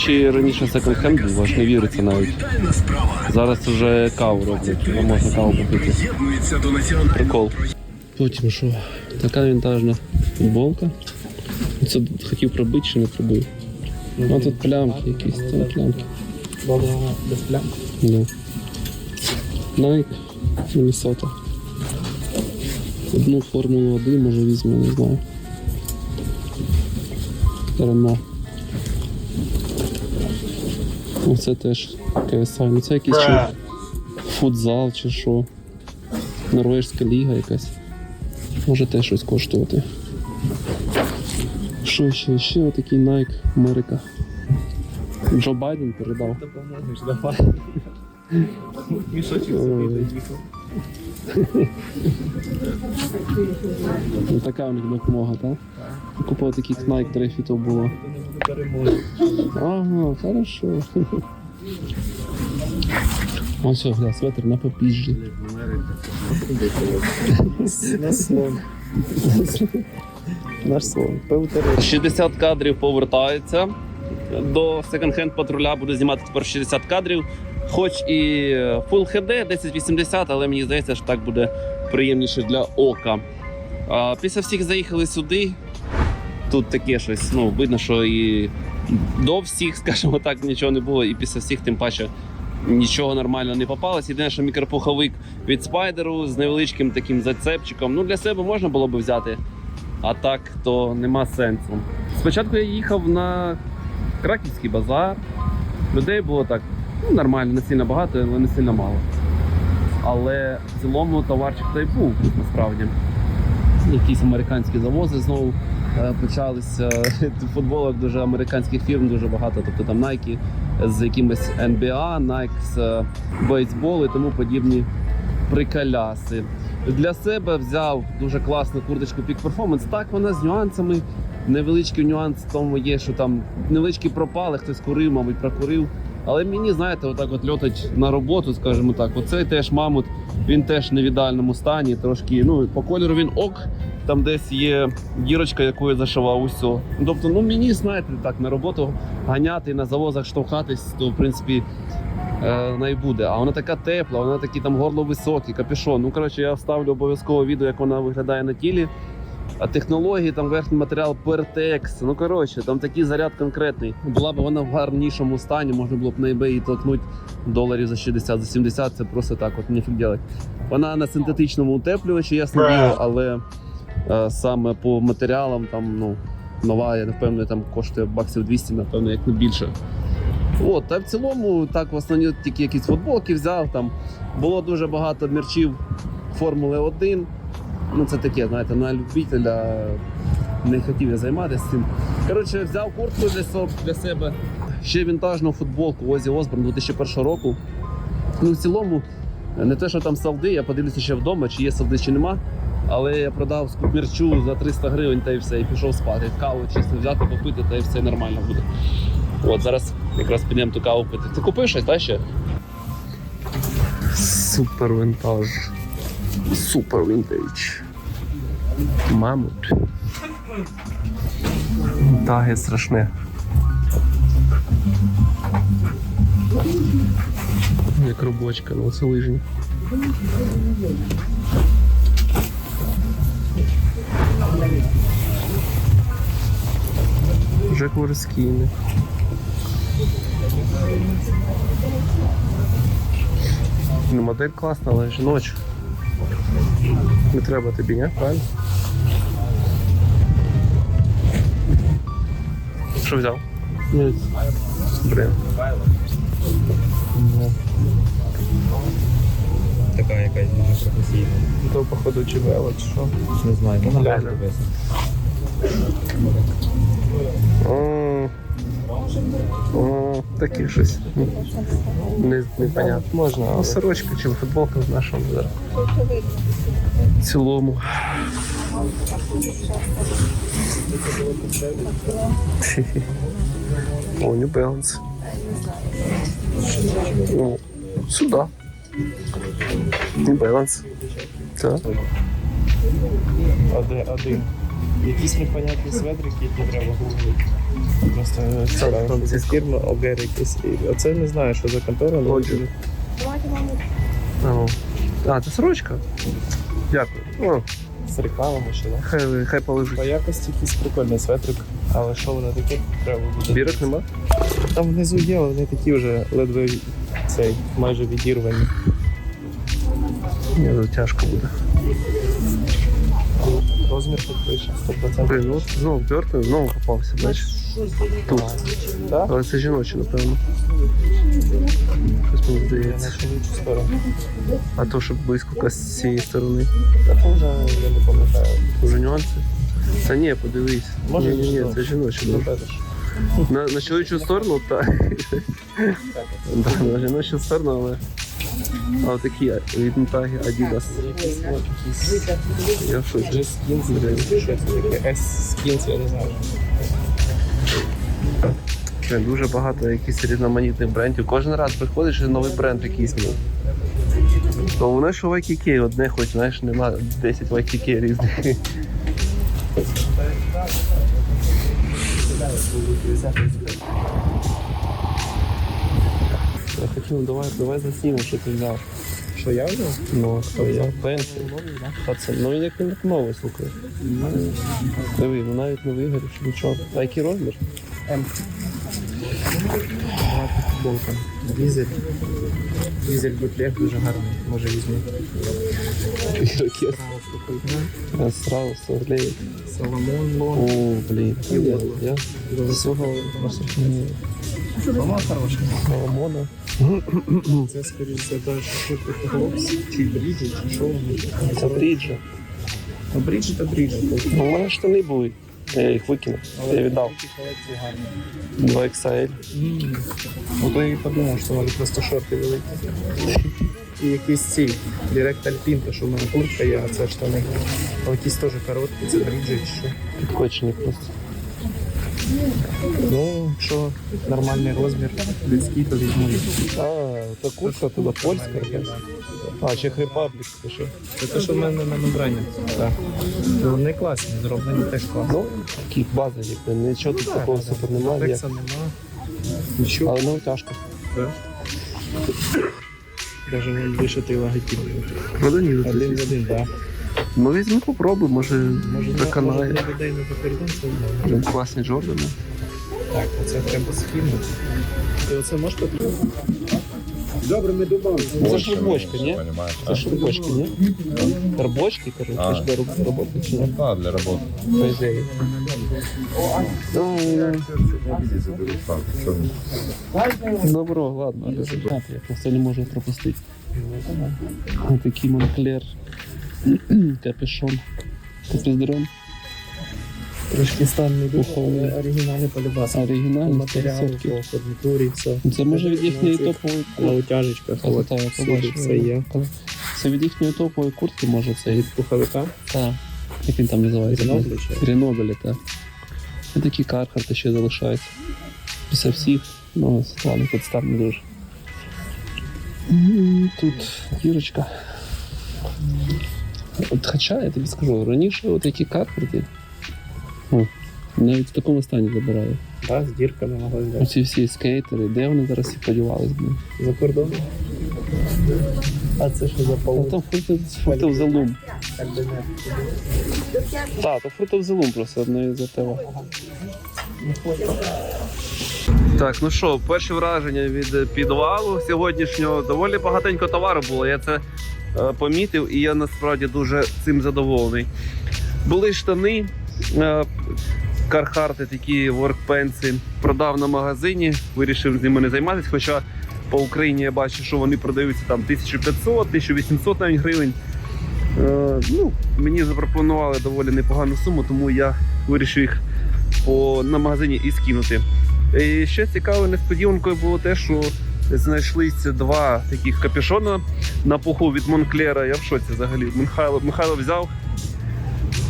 Речі, раніше секонд-хенд був, аж не віриться навіть. Зараз вже каву роблять, а можна каву попити. Прикол. Потім що? Така вінтажна футболка. Це хотів пробити чи не пробив. А тут плямки якісь, там плямки. без плям. Да. Nike, Minnesota. Одну формулу 1 може візьму, не знаю. Рено. Оце теж KSI. Ну це якийсь чи футзал чи що. Норвежська ліга якась. Може теж щось коштувати. Що ще? Ще отакий Nike Америка. Джо Байден передав. Допоможеш, давай. Мішочок собі Ну, така у них допомога, так? Купив таких Nike трефітів було. Переможе. Ага, хорошо. Ось все, гля, светр на попіжжі. На слон. Наш слон. Пивтори. 60 кадрів повертаються до секонд-хенд патруля. Буду знімати тепер 60 кадрів. Хоч і Full HD 1080, але мені здається, що так буде приємніше для ока. Після всіх заїхали сюди. Тут таке щось, ну, видно, що і до всіх, скажімо так, нічого не було, і після всіх, тим паче, нічого нормально не попалось. Єдине, що мікропуховик від спайдеру з невеличким таким зацепчиком. Ну, для себе можна було б взяти, а так то нема сенсу. Спочатку я їхав на Краківський базар. Людей було так ну, нормально, не сильно багато, але не сильно мало. Але в цілому товарчик той був насправді. Якісь американські завози знову почалися. Футболок дуже американських фірм дуже багато. Тобто там Nike з якимось NBA, Nike з е, бейсбол і тому подібні приколяси. Для себе взяв дуже класну курточку Peak Performance. Так, вона з нюансами. Невеличкий нюанс в тому є, що там невеличкі пропали, хтось курив, мабуть, прокурив. Але мені, знаєте, отак от льотать на роботу, скажімо так. Оцей теж мамут, він теж не в ідеальному стані. Трошки, ну, по кольору він ок, там десь є дірочка, яку я зашивав усе. Тобто, ну мені, знаєте, так на роботу ганяти, на завозах штовхатись, то в принципі не буде. А вона така тепла, вона такі там горло високі, капюшон. Ну, коротше, я вставлю обов'язково відео, як вона виглядає на тілі. А технології, там верхній матеріал Pertex, ну коротше, там такий заряд конкретний. Була б вона в гарнішому стані, можна було б на eBay толкнути доларів за 60, за 70, це просто так, от ніфіг делать. Вона на синтетичному утеплювачі, ясно але саме по матеріалам там, ну, нова, я не впевнений, там коштує баксів 200, напевно, як не більше. От, та в цілому, так, в основні тільки якісь футболки взяв. Там було дуже багато мерчів Формули 1. Ну, це таке, знаєте, на любителя не хотів я займатися цим. Коротше, взяв куртку для, для себе. Ще вінтажну футболку Озі Осборн 2001 року. Ну, в цілому, не те, що там салди, я подивлюся ще вдома, чи є салди, чи нема. Але я продав скуп мерчу за 300 гривень та і все, і пішов спати. Каву чисто взяти, попити, та і все нормально буде. От зараз якраз підемо ту каву пити. Ти купив щось, так ще? Супер вінтаж. Супер вінтаж. Мамут. Таги страшне. Як робочка на лижні. Жек Ворскіни. Ну, модель класна, але жіноча. Не треба тобі, не? Правильно? Що взяв? Ні. Блин. Така якась дуже професійна. То походу чи вело, чи що? Не знаю, ну Глянь. нагадую дивися. О, о, таке щось. Не, непонятно. Можна. А сорочка чи футболка в нашому зараз. В цілому. О, New Balance. О, сюда. Balance. Так. Один, один. Якісь непонятні светрики, які треба гуглити. Просто там цікаво, ці- це фірма Огер якийсь. Оце не знаю, що за контора, але Отже. А, це сорочка? Дякую. О, з рекламами ще, да? хай, хай полежить. По якості якийсь прикольний светрик, але що воно таке, треба буде. Бірок нема? Там внизу є, але вони такі вже ледве цей, майже відірвані. Ні, ну тяжко буде. Розмір тут пише 100%. Блин, ну от знову твердий, знову попався, бачиш? Тут. Так? Але це жіночі, напевно. Щось мені Я здається. на чоловічу сторону. А то, щоб близько якось з цієї сторони. Та то вже я не пам'ятаю. Уже нюанси. Та ні, подивись. Може, ні, ні, ні, що? це жіночі. Ну, дуже. теж. На, на чоловічу сторону, так. Да, на жіночу сторону, але. А такі від Мотаги Adidas. Я в шоці. G skins, що? S skins, я не знаю. Дуже багато якихось різноманітних брендів. Кожен раз приходиш і новий бренд якийсь. Ну. То воно що в IKK одне, хоч знаєш, нема 10 в IKK різних. Я хотів, ну, давай, давай заснімемо, що ти взяв. Що я взяв? Ну, хто взяв? Пенсію. Пацан, ну як він як новий, слухай. Диви, ну навіть не вигорів, нічого. А який розмір? М. Гарна футболка. Дізель. Дізель бутлег дуже гарний. Може візьму. Ракет. Я сразу сорляю. Соломон Лон. О, блін. Я, я на сохранення Соломон хороший. Соломона. Це, скоріш за те, що тут хлопці, чи бріджі, чи що вони. Це бріджа. Ну, бріджі та бріджі. Ну, у мене штани були. Я їх викинув. Я віддав. Колекції гарні. 2 XL. М. От я і подумав, що може просто шорти великі. І якісь ці Direct Alpine, що в мене куртка є, а це штани. А якісь теж короткі, це бріджі чи що. Підкочені просто. Ну, що нормальний розмір, людський, то візьму. А, та куртка туди польська. якась. А, Czech Republic, це що? Це те, що в мене на мембрані. Так. Ну, Вони класні, зроблені теж класно. Ну, такі бази, якби нічого тут такого супер немає. Текса нема. Нічого. Але ну тяжко. Да. Даже він вишитий логотип. Один в один, так. Ну візьми попробуй, може Може, може доконає. для людей не за кордон це знаю. Блін, Класні Джордани. Так, оце треба східно. І оце можеш тут? Добрими дубами. Це ж рубочка, ні? Понимаешь? Це ж рубочки, ні? Рубочки, кажу, це ж для роботи чи ні? Да, для работы. По ідеї. Ну? Добро, ладно, результат я просто не можу пропустити. Такий Монклер. Капюшон. Капюздрон. Трошки стан не дуже, але оригінальний полюбас. Оригінальний Матеріали, 100%. по фурнітурі, все. Це може від їхньої Це топової На куртки. утяжечках, Та, от, всюди все є. Це від їхньої топової куртки може це. Від пуховика, Так. Як він там називається? Греноблі чи? Греноблі, так. І такі кархарти ще залишаються. Після всіх, ну, ладно, тут стан не дуже. Тут дірочка. От хоча, я тобі скажу, раніше от які кархарти, ну, навіть в такому стані забирали. Так, з дірками могли взяти. Оці всі скейтери, де вони зараз всі подівались? блін? За кордоном. А це що за А полу? там фруктов залум. Так би не. Так, то фруктов залум просто одне з РТВ. Так, ну що, перші враження від е, підвалу сьогоднішнього доволі багатенько товару було. Я це помітив і я насправді дуже цим задоволений. Були штани, е, кархарти, такі воркпенси. Продав на магазині, вирішив з ними не займатися. Хоча по Україні я бачу, що вони продаються там 1500, 1800 навіть гривень. Е, ну, мені запропонували доволі непогану суму, тому я вирішив їх по, на магазині і скинути. І ще цікавою несподіванкою було те, що знайшлися два таких капюшона на пуху від Монклера. Я в шоці взагалі. Михайло, Михайло взяв.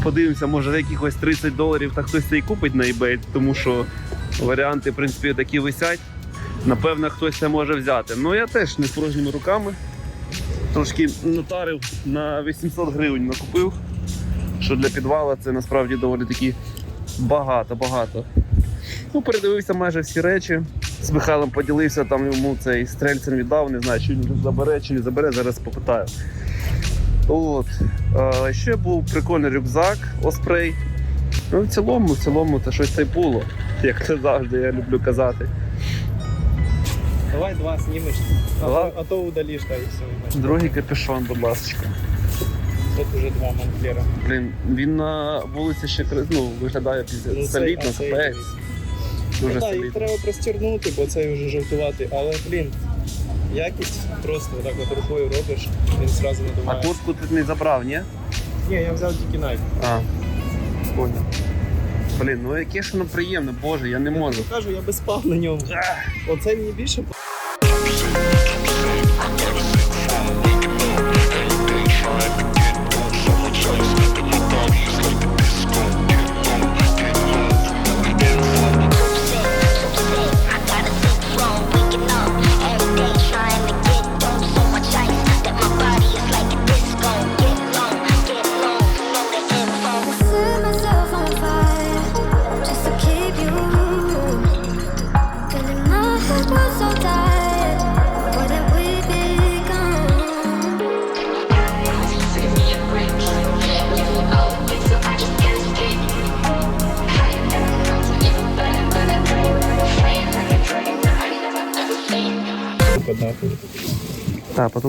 Подивимося, може за якихось 30 доларів та хтось це і купить на eBay, тому що варіанти, в принципі, такі висять. Напевно, хтось це може взяти. Ну я теж не з порожніми руками. Трошки натарив на 800 гривень накупив. що для підвала це насправді доволі таки багато, багато. Ну, передивився майже всі речі. З Михайлом поділився, там йому цей стрельцем віддав, не знаю, чи він забере, чи не забере, зараз попитаю. От. А, ще був прикольний рюкзак Оспрей. Ну, в цілому, в цілому, це щось й було, як це завжди, я люблю казати. Давай два знімеш, а, то- а то удалиш, та і все. Другий капюшон, будь ласка. Тут уже два манклера. Блін, він на вулиці ще ну, виглядає пізде- Ну, солідно, а. Дуже Ну, так, їх треба простірнути, бо цей вже жовтувати. Але, блін, якість просто так от рукою робиш, він зразу А надуває. куртку ти не забрав, ні? Ні, я взяв тільки найк. А, понял. Блін, ну яке ж воно приємне, боже, я не можу. Я Кажу, я би спав на ньому. Оце мені більше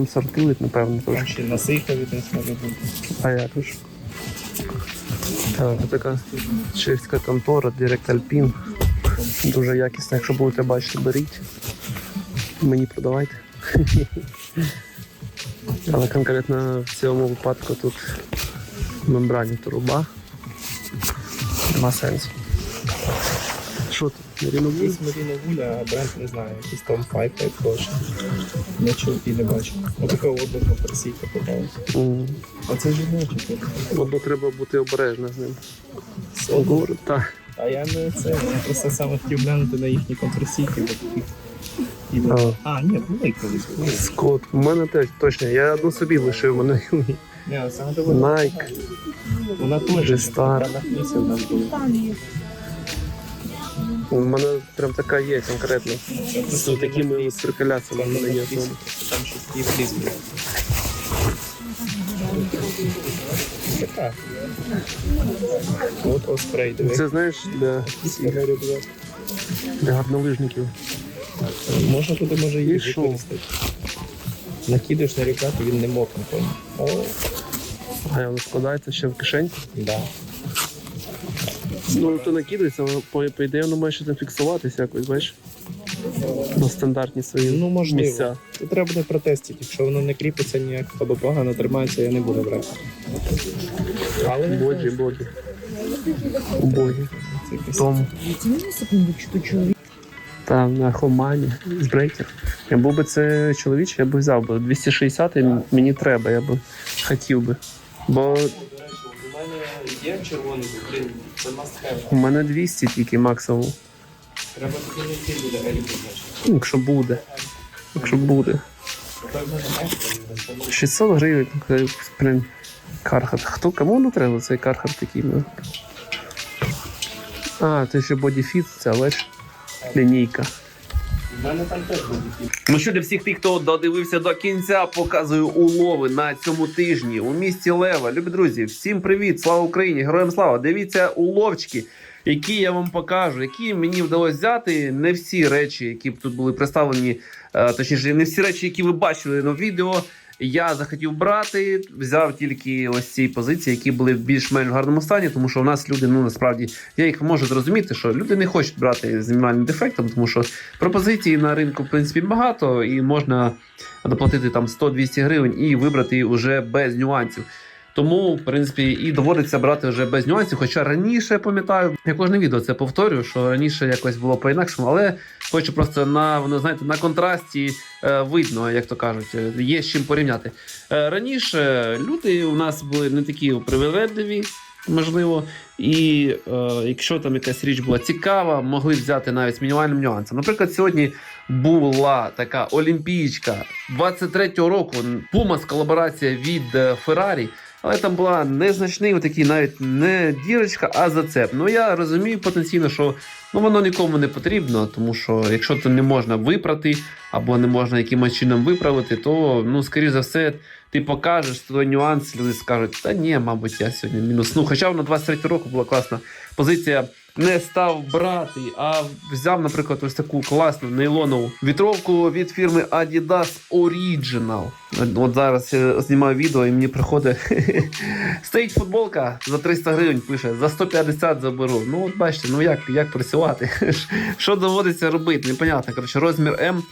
Потім сортують, напевно, Там ще насихові десь може бути. А як ж? Так, така чеська контора, Direct Alpin. Дуже якісна, якщо будете бачити, беріть. Мені продавайте. Але конкретно в цьому випадку тут мембрані труба. Нема сенсу. Що тут? Маріна Гуля, а бренд не знаю, якийсь 5 так хороший. Не чув і не бачив. Отака облака персійка попалась. М, А це жіночі. Бо треба бути обережним з ним. Ого. Так. А я не це, я просто саме хотів глянути на їхні контрсійки. А. А, ні, були колись. були. Скот. У мене теж точно. Я одну собі лишив мене. Ні, саме доволі. Nike. Вона теж в нас була. У мене прям така є конкретно. З такими от приколяцями в мене є. Там щось і. Така. От оспрей, диви. Це знаєш для, для гарнолижників. Можна туди може її І використати. Накидаєш на рюкзак, і він не мокне, понял? О, А воно складається ще в кишеньку. да. Ну, то накидається, по, по ідеї воно має ще там фіксуватися якось, бачиш? На стандартні свої Ну, можливо. місця. Тут треба буде протестити. Якщо воно не кріпиться ніяк або погано тримається, я не буду брати. Але Боді, боді. Боді. це Том. Там на Хомані з брейкер. Я був би це чоловіче, я б взяв би 260 мені треба, я б хотів би. Бо є червоний, блін, це must у мене 200 тільки максимум. Треба тоді не йти буде еліку, значить. Якщо буде. Якщо буде. Так в мене знаєш, там, десь 600 гривень, блін, кархат. Хто кому не треба цей кархат такий? Ну? А, це ще бодіфіт, це бачиш? Лінійка. Ну що для всіх тих, хто додивився до кінця, показую улови на цьому тижні у місті Лева. Любі друзі, всім привіт! Слава Україні! Героям слава! Дивіться уловчики, які я вам покажу, які мені вдалося взяти. Не всі речі, які б тут були представлені, е, точніше, не всі речі, які ви бачили на відео. Я захотів брати, взяв тільки ось ці позиції, які були в більш-менш гарному стані, тому що у нас люди, ну насправді, я їх можу зрозуміти, що люди не хочуть брати з мінімальним дефектом, тому що пропозицій на ринку в принципі багато, і можна доплатити там 100-200 гривень і вибрати вже без нюансів. Тому, в принципі, і доводиться брати вже без нюансів. Хоча раніше пам'ятаю, я кожне відео це повторюю, що раніше якось було по-інакшому, але хочу просто на воно знаєте на контрасті е, видно, як то кажуть, е, є з чим порівняти. Е, раніше люди у нас були не такі привилегливі, можливо, і е, якщо там якась річ була цікава, могли взяти навіть з мінімальним нюансом. Наприклад, сьогодні була така олімпійська 23-го року Puma з колаборація від е, Ferrari. Але там була незначний, отакий навіть не дірочка, а зацеп. Ну я розумію потенційно, що ну, воно нікому не потрібно, тому що якщо це не можна випрати або не можна якимось чином виправити, то ну, скоріш за все, ти покажеш той нюанс, люди скажуть, та ні, мабуть, я сьогодні мінус. Ну, хоча на 23 року була класна позиція. Не став брати, а взяв, наприклад, ось таку класну нейлонову вітровку від фірми Adidas Original. От зараз я знімаю відео і мені приходить стоїть футболка за 300 гривень, пише за 150 заберу. Ну от бачите, ну як, як працювати? Що доводиться робити? Непонятно. Коротше, розмір М.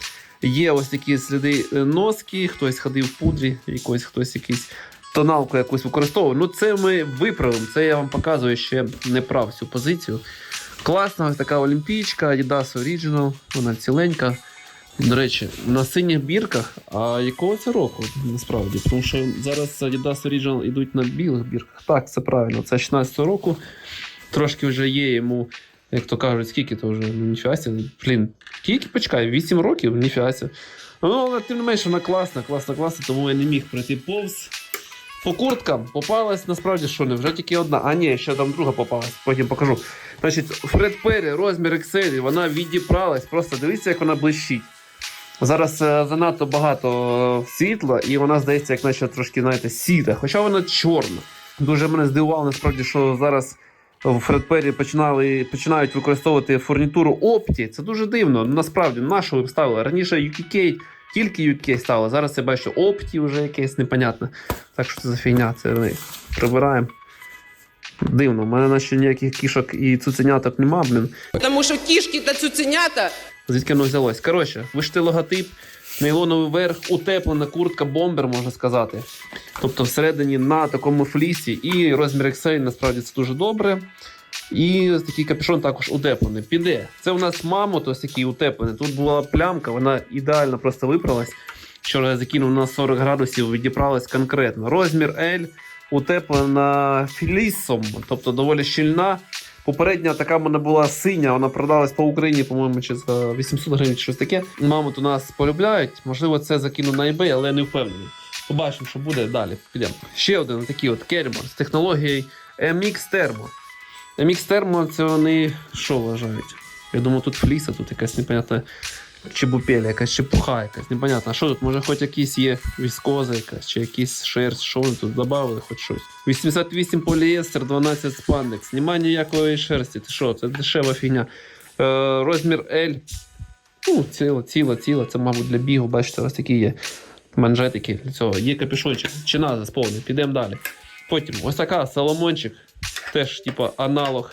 Є ось такі сліди е, носки, хтось ходив в пудрі, якось хтось якийсь тоналку якусь використовував. Ну це ми виправимо. Це я вам показую ще не прав цю позицію. Класна ось така олімпійчика, Adidas Original, вона ціленька. До речі, на синіх бірках, а якого це року насправді? Тому що зараз Adidas Original йдуть на білих бірках. Так, це правильно, це 16 року. Трошки вже є йому, як то кажуть, скільки то вже, ну ніфіга сі, блін, скільки почекай, 8 років, ніфіга сі. Ну, але тим не менше, вона класна, класна, класна, тому я не міг пройти повз. По курткам попалась насправді що не вже тільки одна. А ні, ще там друга попалась, потім покажу. Значить, Фред Перрі, розмір XL, вона відіпралась. Просто дивіться, як вона блищить. Зараз е, занадто багато е, світла, і вона здається, як наче трошки, знаєте, сіра, хоча вона чорна. Дуже мене здивувало насправді, що зараз в Фред Перрі починали, починають використовувати фурнітуру опті. Це дуже дивно. Насправді, на що ви б ставили? Раніше UKK, тільки UK ставили. Зараз я бачу опті вже якесь непонятне. Так що це за фігня, це ми прибираємо. Дивно, в мене наче ніяких кішок і цуценяток нема, блін. Тому що кішки та цуценята Звідки воно взялось? Коротше, вишти логотип, нейлоновий верх, утеплена куртка бомбер, можна сказати. Тобто всередині на такому флісі і розмір XL, насправді це дуже добре. І ось такий капюшон також утеплений. Піде. Це у нас мамот ось такий утеплений. Тут була плямка, вона ідеально просто виправилась. Вчора я закинув на 40 градусів, відібралась конкретно. Розмір L утеплена флісом, тобто доволі щільна. Попередня така в мене була синя, вона продалась по Україні, по-моєму, чи за 800 гривень, чи щось таке. Мамут у нас полюбляють. Можливо, це закину на eBay, але не впевнений. Побачимо, що буде далі. Підемо. Ще один такий от кермор з технологією MX Thermo. Thermo це вони що вважають? Я думаю, тут фліса, тут якась непонятна чебупеля, якась чепуха, якась непонятна. Що тут? Може, хоч якісь є віскоза якась, чи якийсь шерсть, що вони тут додали, хоч щось. 88 поліестер, 12 спандекс. Нема ніякої шерсті. Ти що, це дешева фігня. Е, розмір L. Ну, ціла, ціла, ціла. Це, мабуть, для бігу, бачите, ось такі є манжетики для цього. Є капюшончик, чина засповнений. Підемо далі. Потім ось така Соломончик, теж, типу, аналог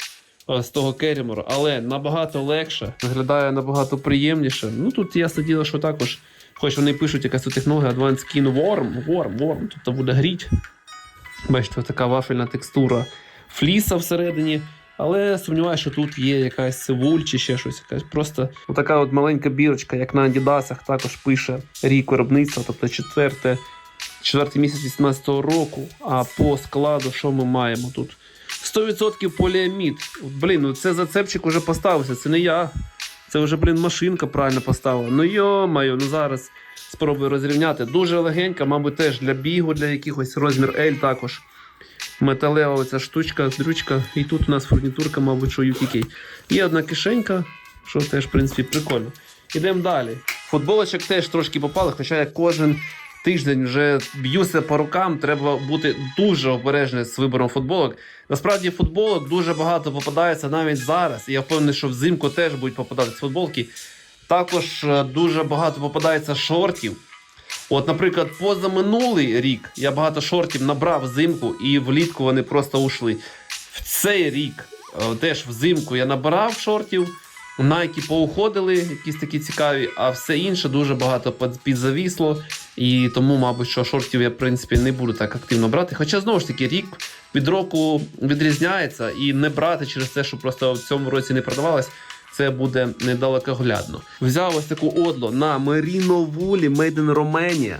е, з того керімору, але набагато легше, виглядає набагато приємніше. Ну тут ясно діло, що також, хоч вони пишуть якась тут технологія Advanced Skin Warm, Warm, Warm, тобто буде гріть. Бачите, така вафельна текстура фліса всередині. Але сумніваюся, що тут є якась вуль чи ще щось. Якась просто така от маленька бірочка, як на Адідасах, також пише рік виробництва, тобто четверте, четвертий місяць 18-го року. А по складу, що ми маємо тут? 100% поліамід. Блін, ну це зацепчик уже поставився. Це не я. Це вже, блін, машинка правильно поставила. Ну йо-моє, ну зараз спробую розрівняти. Дуже легенька, мабуть, теж для бігу, для якихось розмір L також. Металева оця штучка, дрючка. І тут у нас фурнітурка, мабуть, що UTK. Є одна кишенька, що теж, в принципі, прикольно. Ідемо далі. Футболочок теж трошки попали, хоча я кожен тиждень вже б'юся по рукам. Треба бути дуже обережним з вибором футболок. Насправді футболок дуже багато попадається навіть зараз. І я впевнений, що взимку теж будуть попадати футболки. Також е, дуже багато попадається шортів. От, наприклад, позаминулий рік я багато шортів набрав взимку і влітку вони просто ушли. В цей рік е, теж взимку я набирав шортів, найки поуходили, якісь такі цікаві, а все інше дуже багато підзавісло. І тому, мабуть, що шортів я в принципі не буду так активно брати. Хоча знову ж таки рік від року відрізняється, і не брати через те, що просто в цьому році не продавалось. Це буде недалекоглядно. Взяв ось таку одло на Woolly Made in Romania.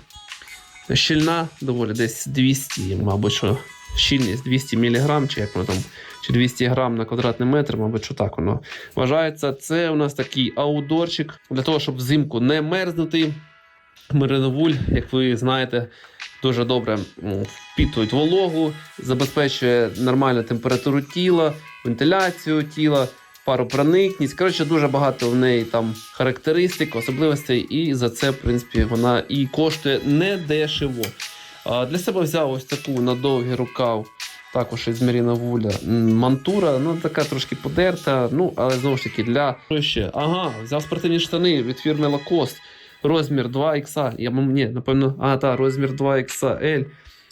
Щільна доволі десь 200, мабуть, що щільність 200 мг, чи як воно там, чи 200 грам на квадратний метр, мабуть, що так воно вважається. Це у нас такий аудорчик для того, щоб взимку не мерзнути. Мериновуль, як ви знаєте, дуже добре впітують вологу, забезпечує нормальну температуру тіла, вентиляцію тіла, паропроникність. Коротше, дуже багато в неї там характеристик, особливостей, і за це, в принципі, вона і коштує недешево. А Для себе взяв ось таку на довгий рукав, також із Меріна Вуля мантура. Ну, така трошки подерта. Ну, але знову ж таки, для? Ага, взяв спортивні штани від фірми Lacoste. Розмір 2XA. Я м- ні, напевно, а, та, розмір 2XL.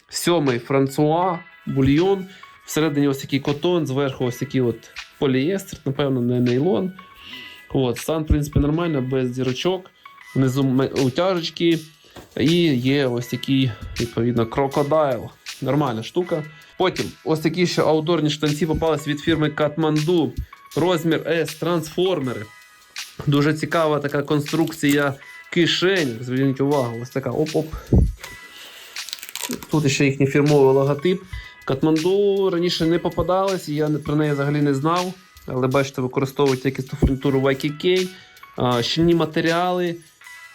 Сьомий Франсуа, бульйон. Всередині ось такий котон, зверху ось такий от полієстер, напевно, не нейлон. От, стан, в принципі, нормально, без дірочок. Внизу утяжечки. І є ось такий, відповідно, крокодайл. Нормальна штука. Потім ось такі ще аудорні штанці попались від фірми Kathmandu. Розмір S, трансформери. Дуже цікава така конструкція кишень. Зверніть увагу, ось така оп-оп. Тут ще їхній фірмовий логотип. Катманду раніше не попадалось, і я про неї взагалі не знав. Але бачите, використовують якісну фурнітуру YKK, щільні матеріали.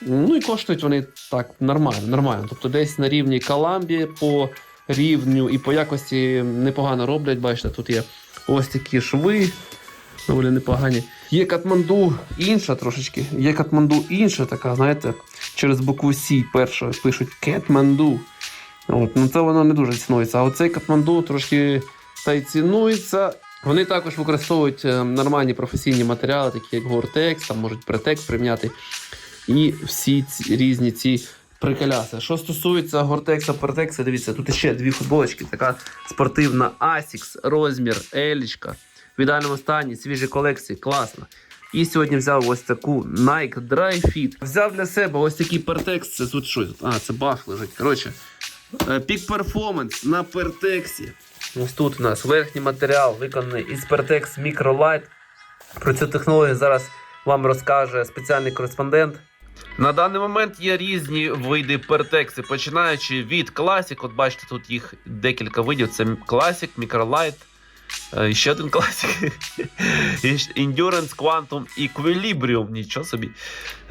Ну і коштують вони так нормально, нормально. Тобто десь на рівні Каламбі по рівню і по якості непогано роблять. Бачите, тут є ось такі шви, доволі непогані. Є Катманду інша трошечки. Є Катманду інша така, знаєте, через букву Сі першою пишуть Кетманду. От, ну це воно не дуже цінується. А оцей Катманду трошки та й цінується. Вони також використовують е, нормальні професійні матеріали, такі як Gore-Tex, там можуть Pretex приміняти. І всі ці різні ці приколяси. Що стосується Гортекса, Пертекса, дивіться, тут ще дві футболочки. Така спортивна Asics, розмір Елічка. В ідеальному стані, свіжі колекції, класно. І сьогодні взяв ось таку Nike Dry Fit. Взяв для себе ось такий Pertex. Це тут що? А, це баф лежить. Коротше, е, Peak Performance на Пертексі. Ось тут у нас верхній матеріал виконаний із Pertex Microlight. Про цю технологію зараз вам розкаже спеціальний кореспондент. На даний момент є різні види пертекси, починаючи від Classic, от бачите, тут їх декілька видів: це Classic, Microlight, е, ще один і Endurance, Quantum, Equilibrium, нічого собі.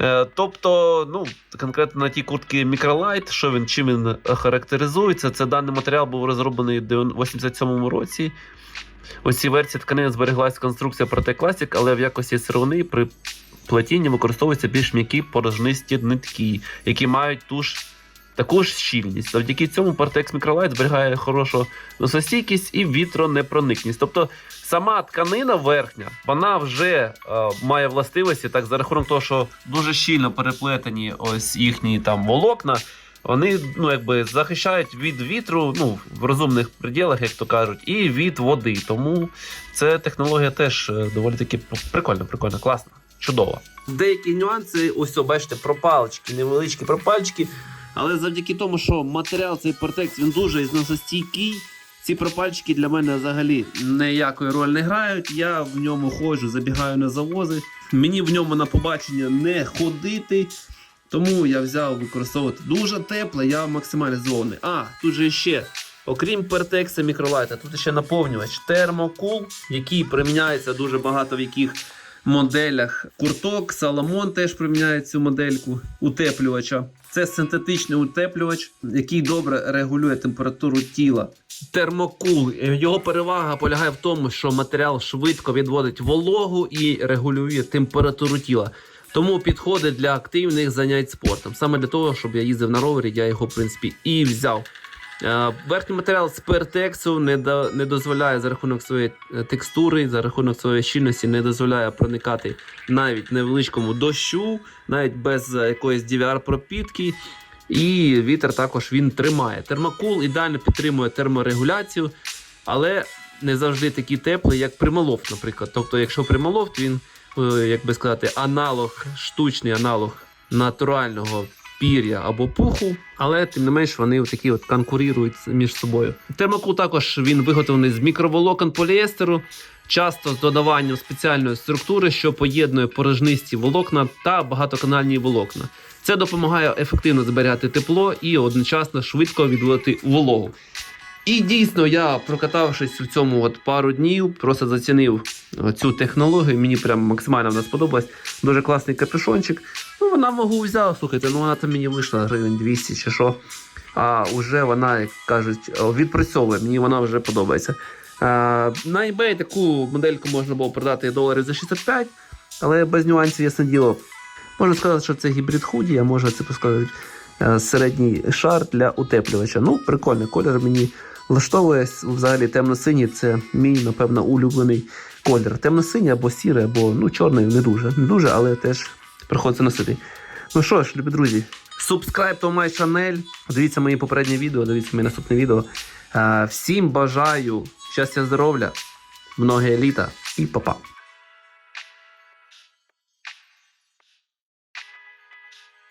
Е, Тобто, ну, конкретно на ті куртки Microlight, що він, чим він характеризується, це даний матеріал був розроблений в 87-му році. У цій версії тканини збереглась конструкція Protect Classic, але в якості сировини при плетінні використовуються більш м'які порожнисті нитки, які мають ту ж таку ж щільність. Завдяки цьому Partex Microlight зберігає хорошу носостійкість і вітронепроникність. Тобто сама тканина верхня, вона вже е, має властивості, так за рахунок того, що дуже щільно переплетені ось їхні там волокна. Вони ну, якби захищають від вітру, ну в розумних пределах, як то кажуть, і від води. Тому ця технологія теж е, доволі таки прикольна, прикольна, класна, чудова. Деякі нюанси, ось бачите, пропалочки, невеличкі пропалочки. Але завдяки тому, що матеріал цей портекс він дуже ізносостійкий, ці пропальчики для мене взагалі ніякої ролі не грають. Я в ньому ходжу, забігаю на завози. Мені в ньому на побачення не ходити. Тому я взяв використовувати дуже тепле, я максимально здоволений. А, тут же ще, окрім пертекса мікролайта, тут ще наповнювач термокул, який приміняється дуже багато в яких моделях. Курток, Саламон теж приміняє цю модельку утеплювача. Це синтетичний утеплювач, який добре регулює температуру тіла. Термокул. Його перевага полягає в тому, що матеріал швидко відводить вологу і регулює температуру тіла. Тому підходить для активних занять спортом. Саме для того, щоб я їздив на ровері, я його в принципі і взяв. Е, Верхній матеріал з пертексу не, до, не дозволяє за рахунок своєї е, текстури, за рахунок своєї щільності, не дозволяє проникати навіть невеличкому дощу, навіть без е, якоїсь DVR-пропітки. І вітер також він тримає. Термокул ідеально підтримує терморегуляцію, але не завжди такий теплий, як примолофт, наприклад. Тобто, якщо примолофт, він, як би сказати, аналог, штучний аналог натурального пір'я або пуху, але тим не менш вони такі от конкурують між собою. Термокул також він виготовлений з мікроволокон поліестеру, часто з додаванням спеціальної структури, що поєднує порожнисті волокна та багатоканальні волокна. Це допомагає ефективно зберігати тепло і одночасно швидко відводити вологу. І дійсно, я прокатавшись в цьому от пару днів, просто зацінив е, цю технологію. Мені прям максимально вона сподобалась. Дуже класний капюшончик. Вона вагу взяла, слухайте, ну вона там мені вийшла гривень 200 чи що. а вже вона, як кажуть, відпрацьовує. Мені вона вже подобається. А, на eBay таку модельку можна було продати доларів за 65, але без нюансів, ясне діло. Можна сказати, що це гібрид худі, а може це сказати е, середній шар для утеплювача. Ну, прикольний колір мені влаштовує. Взагалі темно-синій це мій, напевно, улюблений колір. Темно-синій або сірий, або ну, чорний не дуже. Не дуже, але теж приходиться носити. Ну що ж, любі друзі, субскрайб то май Шанель. дивіться мої попередні відео, дивіться мої наступне відео. Всім бажаю щастя, здоров'я, многе літа і па-па.